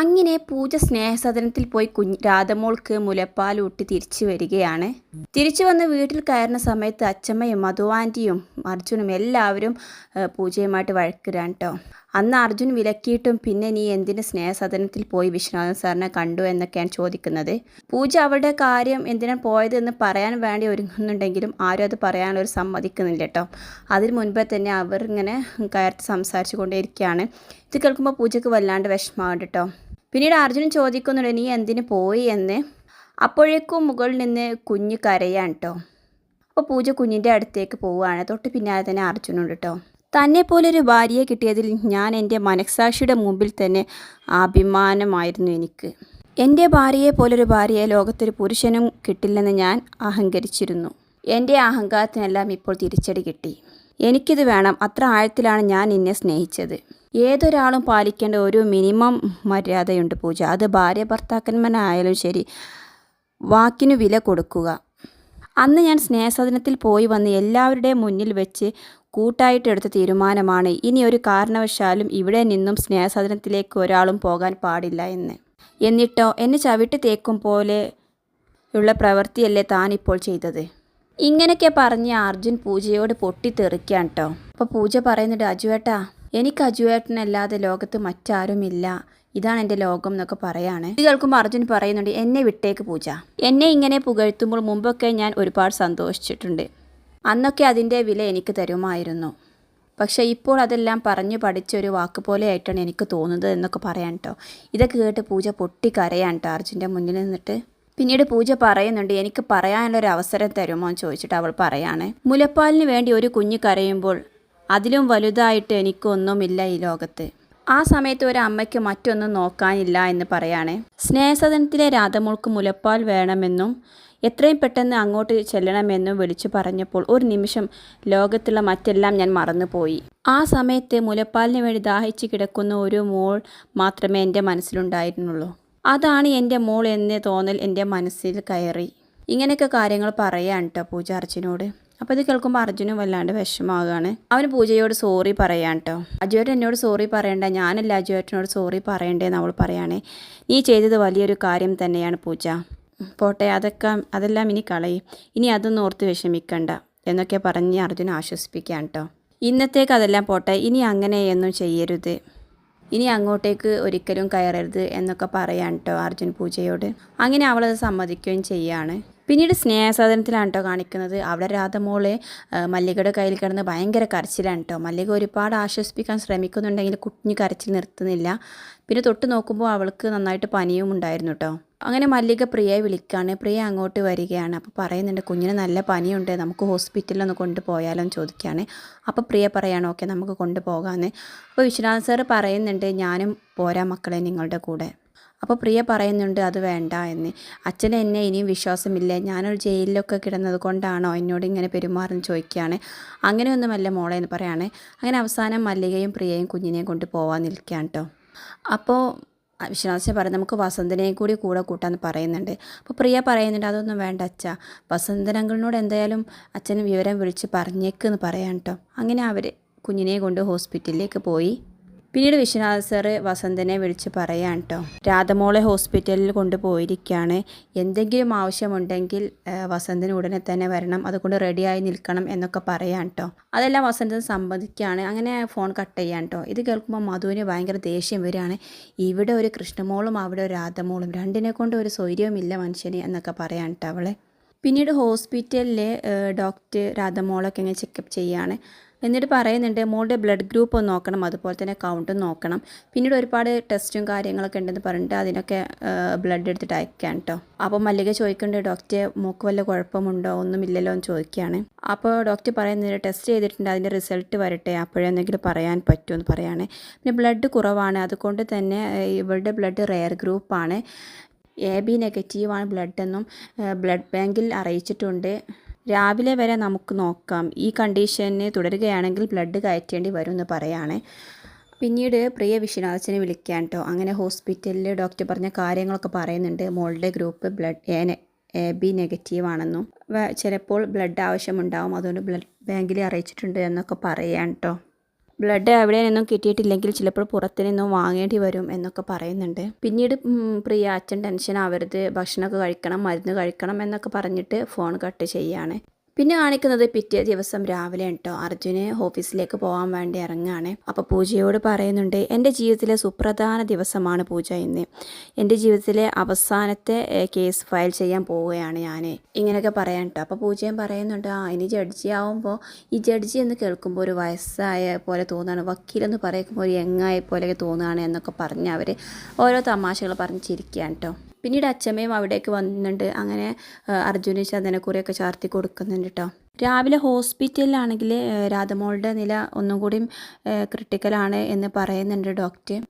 അങ്ങനെ പൂജ സ്നേഹസദനത്തിൽ പോയി കുഞ്ഞ് രാധമോൾക്ക് മുലപ്പാലൂട്ടി തിരിച്ചു വരികയാണ്. തിരിച്ചു വന്ന് വീട്ടിൽ കയറുന്ന സമയത്ത് അച്ചമ്മയും മധുവാന്റിയും അർജുനും എല്ലാവരും പൂജയുമായിട്ട് വഴക്കിടാൻ കേട്ടോ അന്ന് അർജുൻ വിലക്കിയിട്ടും പിന്നെ നീ എന്തിന് സ്നേഹസദനത്തിൽ പോയി വിശ്വനാഥൻ സാറിനെ കണ്ടു എന്നൊക്കെയാണ് ചോദിക്കുന്നത്. പൂജ അവളുടെ കാര്യം എന്തിനാണ് പോയതെന്ന് പറയാൻ വേണ്ടി ഒരുങ്ങുന്നുണ്ടെങ്കിലും ആരും അത് പറയാനൊരു സമ്മതിക്കുന്നില്ല കേട്ടോ അതിന് മുൻപേ തന്നെ അവർ ഇങ്ങനെ കയർത്ത് സംസാരിച്ചു കൊണ്ടേയിരിക്കുകയാണ്. ഇത് കേൾക്കുമ്പോൾ പൂജയ്ക്ക് വല്ലാണ്ട് വിഷമമുണ്ട് കേട്ടോ പിന്നീട് അർജുനൻ ചോദിക്കുന്നുണ്ട് നീ എന്തിന് പോയി എന്ന്? അപ്പോഴേക്കും മുകളിൽ നിന്ന് കുഞ്ഞ് കരയാണ് കേട്ടോ അപ്പോൾ പൂജ കുഞ്ഞിന്റെ അടുത്തേക്ക് പോവുകയാണ്. തൊട്ട് പിന്നാലെ തന്നെ അർജുനുണ്ട് കേട്ടോ തന്നെ പോലൊരു ഭാര്യയെ കിട്ടിയതിൽ ഞാൻ എന്റെ മനസ്സാക്ഷിയുടെ മുമ്പിൽ തന്നെ അഭിമാനമായിരുന്നു എനിക്ക്. എന്റെ ഭാര്യയെ പോലൊരു ഭാര്യയെ ലോകത്തൊരു പുരുഷനും കിട്ടില്ലെന്ന് ഞാൻ അഹങ്കരിച്ചിരുന്നു. എന്റെ അഹങ്കാരത്തിനെല്ലാം ഇപ്പോൾ തിരിച്ചടി കിട്ടി. എനിക്കിത് വേണം. അത്ര ആഴത്തിലാണ് ഞാൻ നിന്നെ സ്നേഹിച്ചത്. ഏതൊരാളും പാലിക്കേണ്ട ഒരു മിനിമം മര്യാദയുണ്ട് പൂജ. അത് ഭാര്യ ഭർത്താക്കന്മാരായാലും ശരി വാക്കിനു വില കൊടുക്കുക. അന്ന് ഞാൻ സ്നേഹസദനത്തിൽ പോയി വന്ന് എല്ലാവരുടെയും മുന്നിൽ വെച്ച് കൂട്ടായിട്ട് എടുത്ത തീരുമാനമാണ് ഇനി ഒരു കാരണവശാലും ഇവിടെ നിന്നും സ്നേഹസദനത്തിലേക്ക് ഒരാളും പോകാൻ പാടില്ല എന്ന്. എന്നിട്ടോ എന്നെ ചവിട്ടി തേക്കും പോലെ ഉള്ള പ്രവൃത്തിയല്ലേ താൻ ഇപ്പോൾ ചെയ്തത്? ഇങ്ങനെയൊക്കെ പറഞ്ഞ് അർജുൻ പൂജയോട് പൊട്ടിത്തെറിക്കാൻ കേട്ടോ അപ്പോൾ പൂജ പറയുന്നുണ്ട് അജുവേട്ടാ എനിക്ക് അജുവേട്ടനല്ലാതെ ലോകത്ത് മറ്റാരുമില്ല. ഇതാണ് എന്റെ ലോകം എന്നൊക്കെ പറയാണ്. ഇത് കേൾക്കുമ്പോൾ അർജുൻ പറയുന്നുണ്ട് എന്നെ വിട്ടേക്ക് പൂജ. എന്നെ ഇങ്ങനെ പുകഴ്ത്തുമ്പോൾ മുമ്പൊക്കെ ഞാൻ ഒരുപാട് സന്തോഷിച്ചിട്ടുണ്ട്. അന്നൊക്കെ അതിന്റെ വില എനിക്ക് തരുമായിരുന്നു. പക്ഷേ ഇപ്പോൾ അതെല്ലാം പറഞ്ഞു പഠിച്ച ഒരു വാക്ക് പോലെ ആയിട്ടാണ് എനിക്ക് തോന്നുന്നത് എന്നൊക്കെ പറയാൻ കേട്ടോ ഇതൊക്കെ കേട്ട് പൂജ പൊട്ടി കരയാൻ കേട്ടോ അർജുന്റെ മുന്നിൽ നിന്നിട്ട്. പിന്നീട് പൂജ പറയുന്നുണ്ട് എനിക്ക് പറയാനുള്ള ഒരു അവസരം തരുമോ? എന്ന് ചോദിച്ചിട്ട് അവൾ പറയാണ്. മുലപ്പാലിന് വേണ്ടി ഒരു കുഞ്ഞ് കരയുമ്പോൾ അതിലും വലുതായിട്ട് എനിക്കൊന്നുമില്ല ഈ ലോകത്ത്. ആ സമയത്ത് ഒരു അമ്മയ്ക്ക് മറ്റൊന്നും നോക്കാനില്ല എന്ന് പറയാണ്. സ്നേഹസദനത്തിലെ രാധമോൾക്ക് മുലപ്പാൽ വേണമെന്നും എത്രയും പെട്ടെന്ന് അങ്ങോട്ട് ചെല്ലണമെന്നും വിളിച്ചു പറഞ്ഞപ്പോൾ ഒരു നിമിഷം ലോകത്തുള്ള മറ്റെല്ലാം ഞാൻ മറന്നുപോയി. ആ സമയത്ത് മുലപ്പാലിന് വേണ്ടി ദാഹിച്ച് കിടക്കുന്ന ഒരു മോൾ മാത്രമേ എന്റെ മനസ്സിലുണ്ടായിരുന്നുള്ളൂ. അതാണ് എന്റെ മോൾ എന്ന തോന്നൽ എന്റെ മനസ്സിൽ കയറി. ഇങ്ങനെയൊക്കെ കാര്യങ്ങൾ പറയാൻ കേട്ടോ പൂജ അർജുനോട് അപ്പോൾ ഇത് കേൾക്കുമ്പോൾ അർജുനും വല്ലാണ്ട് വിഷമാവുകയാണ് അവന് പൂജയോട് സോറി പറയാൻ കേട്ടോ അജുവേട്ടൻ എന്നോട് സോറി പറയണ്ട. ഞാനല്ല അജുവേട്ടനോട് സോറി പറയണ്ടേന്ന് അവൾ പറയുകയാണേ നീ ചെയ്തത് വലിയൊരു കാര്യം തന്നെയാണ് പൂജ. പോട്ടെ അതൊക്കെ അതെല്ലാം ഇനി കളയും. ഇനി അതൊന്നും ഓർത്ത് വിഷമിക്കണ്ട എന്നൊക്കെ പറഞ്ഞ് അർജുൻ ആശ്വസിപ്പിക്കാൻ കേട്ടോ ഇന്നത്തേക്ക് അതെല്ലാം പോട്ടെ. ഇനി അങ്ങനെയൊന്നും ചെയ്യരുത്. ഇനി അങ്ങോട്ടേക്ക് ഒരിക്കലും കയറരുത് എന്നൊക്കെ പറയാൻ കേട്ടോ അർജുൻ പൂജയോട്. അങ്ങനെ അവളത് സമ്മതിക്കുകയും ചെയ്യാണ്. പിന്നീട് സ്നേഹസാധനത്തിലാണ് കേട്ടോ കാണിക്കുന്നത്. അവിടെ രാധമോൾ മല്ലികയുടെ കയ്യിൽ കിടന്ന് ഭയങ്കര കരച്ചിലാണ് കേട്ടോ മല്ലിക ഒരുപാട് ആശ്വസിപ്പിക്കാൻ ശ്രമിക്കുന്നുണ്ടെങ്കിൽ കുഞ്ഞ് കരച്ചിൽ നിർത്തുന്നില്ല. പിന്നെ തൊട്ട് നോക്കുമ്പോൾ അവൾക്ക് നന്നായിട്ട് പനിയും ഉണ്ടായിരുന്നു കേട്ടോ അങ്ങനെ മല്ലിക പ്രിയയെ വിളിക്കുകയാണ് പ്രിയ അങ്ങോട്ട് വരികയാണ്. അപ്പോൾ പറയുന്നുണ്ട് കുഞ്ഞിന് നല്ല പനിയുണ്ട്. നമുക്ക് ഹോസ്പിറ്റലിൽ ഒന്ന് കൊണ്ടുപോയാലോ എന്ന് ചോദിക്കുകയാണ് അപ്പോൾ പ്രിയ പറയാണ് ഓക്കെ നമുക്ക് കൊണ്ടുപോകാമെന്ന് അപ്പോൾ വിശ്വനാഥ് സാർ പറയുന്നുണ്ട് ഞാനും പോരാ മക്കളെ നിങ്ങളുടെ കൂടെ. അപ്പോൾ പ്രിയ പറയുന്നുണ്ട് അത് വേണ്ട എന്ന്. അച്ഛന് എന്നെ ഇനിയും വിശ്വാസമില്ല. ഞാനൊരു ജയിലിലൊക്കെ കിടന്നത് കൊണ്ടാണോ എന്നോട് ഇങ്ങനെ പെരുമാറുന്ന ചോദിക്കുകയാണ്. അങ്ങനെയൊന്നുമല്ല മോളെ എന്ന് പറയാണ്. അങ്ങനെ അവസാനം മല്ലികയും പ്രിയയും കുഞ്ഞിനെയും കൊണ്ട് പോവാൻ നിൽക്കുകയാണ് കേട്ടോ. അപ്പോൾ വിശ്വനാഥൻ പറയും നമുക്ക് വസന്തനെയും കൂടി കൂടെ കൂട്ടാന്ന് പറയുന്നുണ്ട്. അപ്പോൾ പ്രിയ പറയുന്നുണ്ട് അതൊന്നും വേണ്ട അച്ഛ. വസന്തനങ്ങളിനോട് എന്തായാലും അച്ഛന് വിവരം വിളിച്ച് പറഞ്ഞേക്കെന്ന് പറയാം കേട്ടോ. അങ്ങനെ അവർ കുഞ്ഞിനെ കൊണ്ട് ഹോസ്പിറ്റലിലേക്ക് പോയി. പിന്നീട് വിശ്വനാഥ് സാറ് വസന്തനെ വിളിച്ച് പറയാൻ കേട്ടോ രാധമോളെ ഹോസ്പിറ്റലിൽ കൊണ്ടുപോയിരിക്കുകയാണ് എന്തെങ്കിലും ആവശ്യമുണ്ടെങ്കിൽ വസന്തന് ഉടനെ തന്നെ വരണം. അതുകൊണ്ട് റെഡിയായി നിൽക്കണം എന്നൊക്കെ പറയാൻ കേട്ടോ അതെല്ലാം വസന്തൻ സംബന്ധിക്കുകയാണ് അങ്ങനെ ഫോൺ കട്ട് ചെയ്യാൻ കേട്ടോ ഇത് കേൾക്കുമ്പോൾ മധുവിന് ഭയങ്കര ദേഷ്യം വരികയാണ്. ഇവിടെ ഒരു കൃഷ്ണമോളും അവിടെ ഒരു രാധമോളും. രണ്ടിനെ കൊണ്ട് ഒരു സ്വൈര്യവുമില്ല മനുഷ്യന് എന്നൊക്കെ പറയാൻ കേട്ടോ അവളെ. പിന്നീട് ഹോസ്പിറ്റലിലെ ഡോക്ടർ രാധമോളൊക്കെ ഇങ്ങനെ ചെക്കപ്പ് ചെയ്യാണ്. എന്നിട്ട് പറയുന്നുണ്ട് മോളുടെ ബ്ലഡ് ഗ്രൂപ്പ് ഒന്ന് നോക്കണം അതുപോലെ തന്നെ കൗണ്ടും നോക്കണം. പിന്നീട് ഒരുപാട് ടെസ്റ്റും കാര്യങ്ങളൊക്കെ ഉണ്ടെന്ന് പറഞ്ഞിട്ട് അതിനൊക്കെ ബ്ലഡ് എടുത്തിട്ട് അയക്കാൻ കേട്ടോ അപ്പോൾ മല്ലിക ചോദിക്കുന്നുണ്ട് ഡോക്ടറെ മൂക്ക് വല്ല കുഴപ്പമുണ്ടോ? ഒന്നുമില്ലല്ലോ എന്ന് ചോദിക്കുകയാണ്. അപ്പോൾ ഡോക്ടർ പറയുന്നത് ടെസ്റ്റ് ചെയ്തിട്ടുണ്ട് അതിന്റെ റിസൾട്ട് വരട്ടെ അപ്പോഴെന്തെങ്കിലും പറയാൻ പറ്റുമെന്ന് പറയുകയാണ് പിന്നെ ബ്ലഡ് കുറവാണ് അതുകൊണ്ട് തന്നെ ഇവളുടെ ബ്ലഡ് റെയർ ഗ്രൂപ്പാണ് എ ബി നെഗറ്റീവാണ് ബ്ലഡ് എന്നും ബ്ലഡ് ബാങ്കിൽ അറിയിച്ചിട്ടുണ്ട്. രാവിലെ വരെ നമുക്ക് നോക്കാം. ഈ കണ്ടീഷന് തുടരുകയാണെങ്കിൽ ബ്ലഡ് കയറ്റേണ്ടി വരും എന്ന് പറയുകയാണേ പിന്നീട് പ്രിയ വിശ്വനാഥനെ വിളിക്കാൻ കേട്ടോ അങ്ങനെ ഹോസ്പിറ്റലിൽ ഡോക്ടർ പറഞ്ഞ കാര്യങ്ങളൊക്കെ പറയുന്നുണ്ട്. മോളുടെ group blood A A B negative ആണെന്നും. ചിലപ്പോൾ ബ്ലഡ് ആവശ്യമുണ്ടാവും. അതുകൊണ്ട് ബ്ലഡ് ബാങ്കിൽ അറിയിച്ചിട്ടുണ്ട് എന്നൊക്കെ പറയാൻ കേട്ടോ ബ്ലഡ് എവിടെ നിന്നും കിട്ടിയിട്ടില്ലെങ്കിൽ ചിലപ്പോൾ പുറത്തു നിന്നും വാങ്ങേണ്ടി വരും എന്നൊക്കെ പറയുന്നുണ്ട്. പിന്നീട് പ്രിയ അച്ഛൻ ടെൻഷൻ ആവരുത് ഭക്ഷണമൊക്കെ കഴിക്കണം മരുന്ന് കഴിക്കണം എന്നൊക്കെ പറഞ്ഞിട്ട് ഫോൺ കട്ട് ചെയ്യാണ്. പിന്നെ കാണിക്കുന്നത് പിറ്റേ ദിവസം രാവിലെ കേട്ടോ. അർജുന് ഓഫീസിലേക്ക് പോകാൻ വേണ്ടി ഇറങ്ങുകയാണ്. അപ്പോൾ പൂജയോട് പറയുന്നുണ്ട് എന്റെ ജീവിതത്തിലെ സുപ്രധാന ദിവസമാണ് പൂജ ഇന്ന്. എന്റെ ജീവിതത്തിലെ അവസാനത്തെ കേസ് ഫയൽ ചെയ്യാൻ പോവുകയാണ് ഞാൻ ഇങ്ങനെയൊക്കെ പറയാൻ കേട്ടോ. അപ്പോൾ പൂജയും പറയുന്നുണ്ട് ആ ഇനി ജഡ്ജി ആവുമ്പോൾ ഈ ജഡ്ജി എന്ന് കേൾക്കുമ്പോൾ ഒരു വയസ്സായ പോലെ തോന്നുകയാണ് വക്കീലെന്ന് പറയുമ്പോൾ ഒരു യങ്ങായ പോലെയൊക്കെ തോന്നുകയാണ് എന്നൊക്കെ പറഞ്ഞ് അവർ ഓരോ തമാശകൾ പറഞ്ഞ് ചിരിക്കുകയാണ് കേട്ടോ. പിന്നീട് അച്ഛമ്മയും അവിടേക്ക് വന്നിട്ടുണ്ട്. അങ്ങനെ അർജുന് ചന്ദനക്കുറിയൊക്കെ ചാർത്തി കൊടുക്കുന്നുണ്ട് കേട്ടോ രാവിലെ ഹോസ്പിറ്റലിലാണെങ്കിൽ രാധമോളുടെ നില ഒന്നും കൂടിയും ക്രിട്ടിക്കലാണ് എന്ന് പറയുന്നുണ്ട് ഡോക്ടർ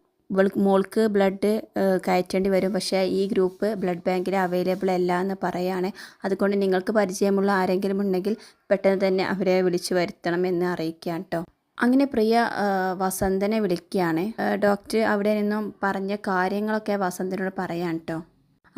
മോൾക്ക് ബ്ലഡ് കയറ്റേണ്ടി വരും. പക്ഷേ ഈ ഗ്രൂപ്പ് ബ്ലഡ് ബാങ്കിൽ അവൈലബിൾ അല്ല എന്ന് പറയുകയാണ് അതുകൊണ്ട് നിങ്ങൾക്ക് പരിചയമുള്ള ആരെങ്കിലും ഉണ്ടെങ്കിൽ പെട്ടെന്ന് തന്നെ അവരെ വിളിച്ചു വരുത്തണം എന്ന് അറിയിക്കാം കേട്ടോ അങ്ങനെ പ്രിയ വസന്തനെ വിളിക്കുകയാണ്. ഡോക്ടർ അവിടെ നിന്നും പറഞ്ഞ കാര്യങ്ങളൊക്കെ വസന്തനോട് പറയാൻ കേട്ടോ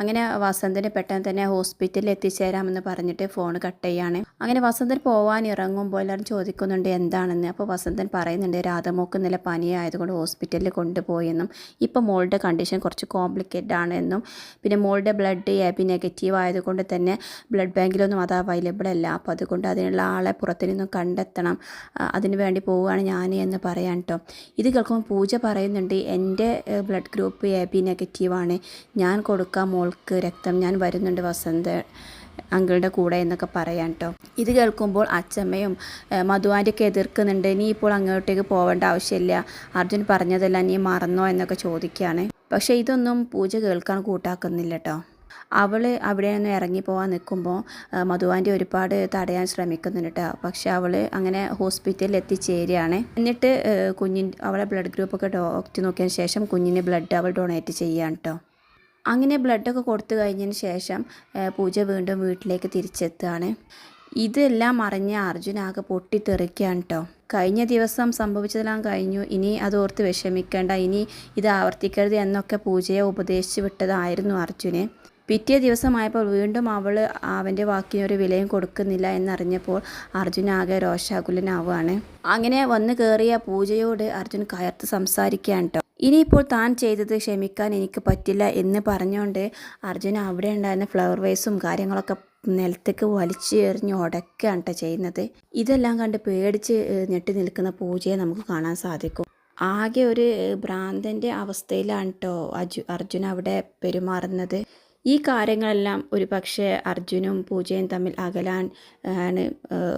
അങ്ങനെ വസന്തന് പെട്ടെന്ന് തന്നെ ഹോസ്പിറ്റലിൽ എത്തിച്ചേരാമെന്ന് പറഞ്ഞിട്ട് ഫോൺ കട്ട് ചെയ്യാണ്. അങ്ങനെ വസന്തൻ പോവാൻ ഇറങ്ങുമ്പോൾ എല്ലാവരും ചോദിക്കുന്നുണ്ട് എന്താണെന്ന്. അപ്പോൾ വസന്തൻ പറയുന്നുണ്ട് രാധമോക്ക് ഇന്നലെ പനിയായതുകൊണ്ട് ഹോസ്പിറ്റലിൽ കൊണ്ടുപോയെന്നും ഇപ്പോൾ മോളുടെ കണ്ടീഷൻ കുറച്ച് കോംപ്ലിക്കേറ്റഡ് ആണെന്നും പിന്നെ മോളുടെ ബ്ലഡ് എ ബി നെഗറ്റീവ് ആയതുകൊണ്ട് തന്നെ ബ്ലഡ് ബാങ്കിലൊന്നും അത് അവൈലബിൾ അല്ല. അപ്പോൾ അതുകൊണ്ട് അതിനുള്ള ആളെ പുറത്തു നിന്നും കണ്ടെത്തണം അതിന് വേണ്ടി പോവുകയാണ് ഞാൻ എന്ന് പറയാൻ കേട്ടോ ഇത് കേൾക്കുമ്പോൾ പൂജ പറയുന്നുണ്ട് എന്റെ ബ്ലഡ് ഗ്രൂപ്പ് എ ബി നെഗറ്റീവാണ് ഞാൻ കൊടുക്കാം മോൾക്ക് രക്തം ഞാൻ വരുന്നുണ്ട് വസന്ത അങ്കിളുടെ കൂടെ എന്നൊക്കെ പറയാൻ കേട്ടോ ഇത് കേൾക്കുമ്പോൾ അച്ചമ്മയും ഏഹ്, മധുവാന്റെയൊക്കെ എതിർക്കുന്നുണ്ട്. നീ ഇപ്പോൾ അങ്ങോട്ടേക്ക് പോവേണ്ട ആവശ്യമില്ല. അർജുൻ പറഞ്ഞതല്ല നീ മറന്നോ? എന്നൊക്കെ ചോദിക്കുകയാണ്. പക്ഷേ ഇതൊന്നും പൂജ കേൾക്കാൻ കൂട്ടാക്കുന്നില്ല കേട്ടോ അവൾ അവിടെ നിന്ന് ഇറങ്ങി പോകാൻ നിൽക്കുമ്പോൾ മധുവാന്റെ ഒരുപാട് തടയാൻ ശ്രമിക്കുന്നുണ്ട് കേട്ടോ പക്ഷെ അവൾ അങ്ങനെ ഹോസ്പിറ്റലിൽ എത്തിച്ചേരുകയാണ്. എന്നിട്ട് കുഞ്ഞിൻ അവളെ ബ്ലഡ് ഗ്രൂപ്പൊക്കെ ഡോക്ടർ നോക്കിയതിന് ശേഷം കുഞ്ഞിന് ബ്ലഡ് അവൾ ഡൊണേറ്റ് ചെയ്യുകയാണ് കേട്ടോ അങ്ങനെ ബ്ലഡൊക്കെ കൊടുത്തു കഴിഞ്ഞതിന് ശേഷം പൂജ വീണ്ടും വീട്ടിലേക്ക് തിരിച്ചെത്തുകയാണ്. ഇതെല്ലാം അറിഞ്ഞ അർജുന ആകെ പൊട്ടിത്തെറിക്കുകയാണ് കേട്ടോ കഴിഞ്ഞ ദിവസം സംഭവിച്ചതെല്ലാം കഴിഞ്ഞു. ഇനി അത് ഓർത്ത് വിഷമിക്കേണ്ട. ഇനി ഇത് ആവർത്തിക്കരുത് എന്നൊക്കെ പൂജയെ ഉപദേശിച്ചു വിട്ടതായിരുന്നു അർജുന്. പിറ്റേ ദിവസമായപ്പോൾ വീണ്ടും അവൾ അവന്റെ വാക്കിനൊരു വിലയും കൊടുക്കുന്നില്ല എന്നറിഞ്ഞപ്പോൾ അർജുൻ ആകെ രോഷാകുലനാവുകയാണ്. അങ്ങനെ വന്ന് കയറിയ പൂജയോട് അർജുൻ കയർത്ത് സംസാരിക്കുകയാണ് കേട്ടോ ഇനിയിപ്പോൾ താൻ ചെയ്തത് ക്ഷമിക്കാൻ എനിക്ക് പറ്റില്ല എന്ന് പറഞ്ഞുകൊണ്ട് അർജുന അവിടെ ഉണ്ടായിരുന്ന ഫ്ലവർ വേസും കാര്യങ്ങളൊക്കെ നിലത്തേക്ക് വലിച്ചു എറിഞ്ഞ് ഉടക്കുകയാണ് കേട്ടോ ചെയ്യുന്നത്. ഇതെല്ലാം കണ്ട് പേടിച്ച് ഞെട്ടി നിൽക്കുന്ന പൂജയെ നമുക്ക് കാണാൻ സാധിക്കും. ആകെ ഒരു ഭ്രാന്തന്റെ അവസ്ഥയിലാണ് കേട്ടോ അജു അർജുന അവിടെ പെരുമാറുന്നത്. ഈ കാര്യങ്ങളെല്ലാം ഒരു പക്ഷേ അർജുനും പൂജയും തമ്മിൽ അകലാൻ ആണ്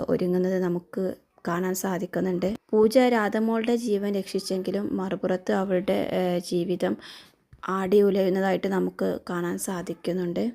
ഒരുങ്ങുന്നത് നമുക്ക് കാണാൻ സാധിക്കുന്നുണ്ട്. പൂജ രാധമോളുടെ ജീവൻ രക്ഷിച്ചെങ്കിലും മറുപുറത്ത് അവളുടെ ജീവിതം ആടി ഉലയുന്നതായിട്ട് നമുക്ക് കാണാൻ സാധിക്കുന്നുണ്ട്.